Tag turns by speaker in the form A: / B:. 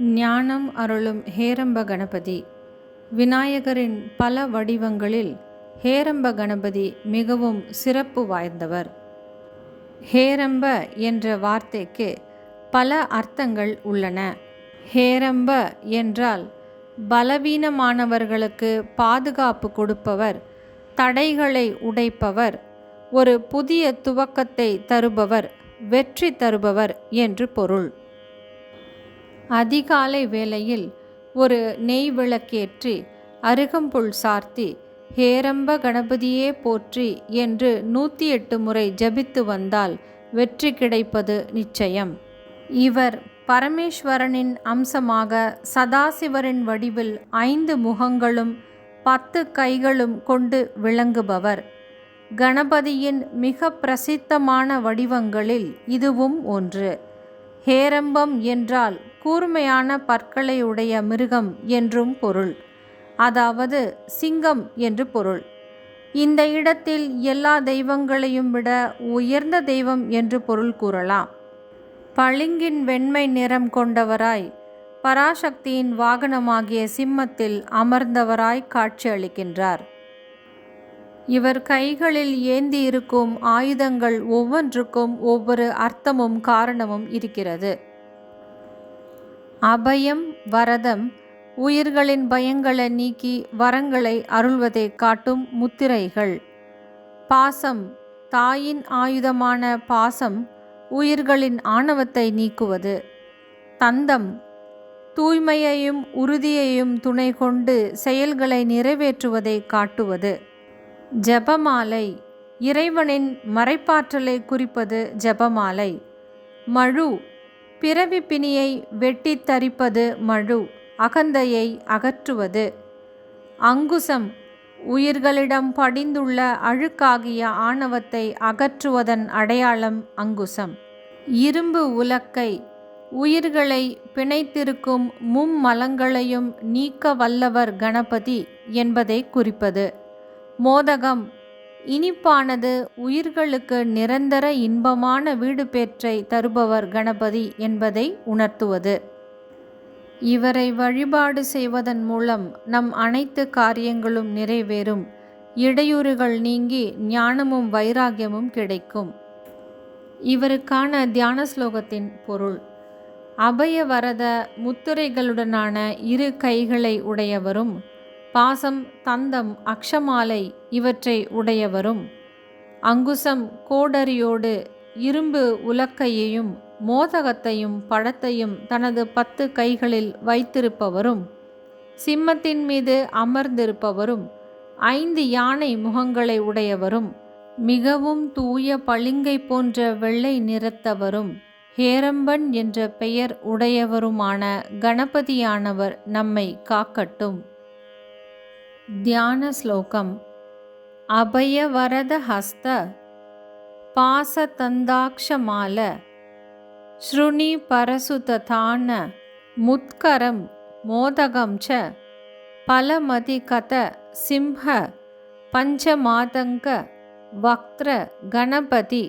A: ஞானம் அருளும் ஹேரம்ப கணபதி. விநாயகரின் பல வடிவங்களில் ஹேரம்ப கணபதி மிகவும் சிறப்பு வாய்ந்தவர். ஹேரம்ப என்ற வார்த்தைக்கு பல அர்த்தங்கள் உள்ளன. ஹேரம்ப என்றால் பலவீனமானவர்களுக்கு பாதுகாப்பு கொடுப்பவர் தடைகளை உடைப்பவர் ஒரு புதிய துவக்கத்தை தருபவர் வெற்றி தருபவர் என்று பொருள். அதிகாலை வேளையில் ஒரு நெய் விளக்கேற்றி அருகம்புல் சார்த்தி ஹேரம்ப கணபதியே போற்றி என்று நூற்றி எட்டு முறை ஜபித்து வந்தால் வெற்றி கிடைப்பது நிச்சயம். இவர் பரமேஸ்வரனின் அம்சமாக சதாசிவரின் வடிவில் ஐந்து முகங்களும் பத்து கைகளும் கொண்டு விளங்குபவர். கணபதியின் மிக பிரசித்தமான வடிவங்களில் இதுவும் ஒன்று. ஹேரம்பம் என்றால் கூர்மையான பற்களை உடைய மிருகம் என்றும் பொருள். அதாவது சிங்கம் என்று பொருள். இந்த இடத்தில் எல்லா தெய்வங்களையும் விட உயர்ந்த தெய்வம் என்று பொருள் கூறலாம். பளிங்கின் வெண்மை நிறம் கொண்டவராய் பராசக்தியின் வாகனமாகிய சிம்மத்தில் அமர்ந்தவராய் காட்சியளிக்கின்றார் இவர் கைகளில் ஏந்தி இருக்கும் ஆயுதங்கள் ஒவ்வொன்றுக்கும் ஒவ்வொரு அர்த்தமும் காரணமும் இருக்கிறது. அபயம் வரதம் உயிர்களின் பயங்களை நீக்கி வரங்களை அருள்வதை காட்டும் முத்திரைகள். பாசம் தாயின் ஆயுதமான பாசம் உயிர்களின் ஆணவத்தை நீக்குவது. தந்தம் தூய்மையையும் உறுதியையும் துணை கொண்டு செயல்களை நிறைவேற்றுவதை காட்டுவது. ஜபமாலை இறைவனின் மறைப்பாற்றலை குறிப்பது ஜபமாலை. மழு பிறவி பிணியை வெட்டி தரிப்பது மழு அகந்தையை அகற்றுவது. அங்குசம் உயிர்களிடம் படிந்துள்ள அழுக்காகிய ஆணவத்தை அகற்றுவதன் அடையாளம் அங்குசம். இரும்பு உலக்கை உயிர்களை பிணைத்திருக்கும் மும்மலங்களையும் நீக்க வல்லவர் கணபதி என்பதை குறிப்பது. மோதகம் இனிப்பானது உயிர்களுக்கு நிரந்தர இன்பமான வீடு பேற்றை தருபவர் கணபதி என்பதை உணர்த்துவது. இவரை வழிபாடு செய்வதன் மூலம் நம் அனைத்து காரியங்களும் நிறைவேறும். இடையூறுகள் நீங்கி ஞானமும் வைராகியமும் கிடைக்கும். இவருக்கான தியான ஸ்லோகத்தின் பொருள். அபயவரத முத்துரைகளுடனான இரு கைகளை உடையவரும் பாசம் தந்தம் அக்ஷமாலை இவற்றை உடையவரும். அங்குசம் கோடரியோடு இரும்பு உலக்கையையும் மோதகத்தையும் பழத்தையும் தனது பத்து கைகளில் வைத்திருப்பவரும். சிம்மத்தின் மீது அமர்ந்திருப்பவரும். ஐந்து யானை முகங்களை உடையவரும். மிகவும் தூய பளிங்கை போன்ற வெள்ளை நிறத்தவரும். ஹேரம்பன் என்ற பெயர் உடையவருமான கணபதியானவர் நம்மை காக்கட்டும். தியான ஸ்லோகம். அபயவரதஹஸ்த பாசதந்தாக்ஷமால ஸ்ருணி பரசுததான முத்கரம் மோதகம் ச பலமதிகத சிம்ஹ பஞ்சமாதங்க வக்ர கணபதி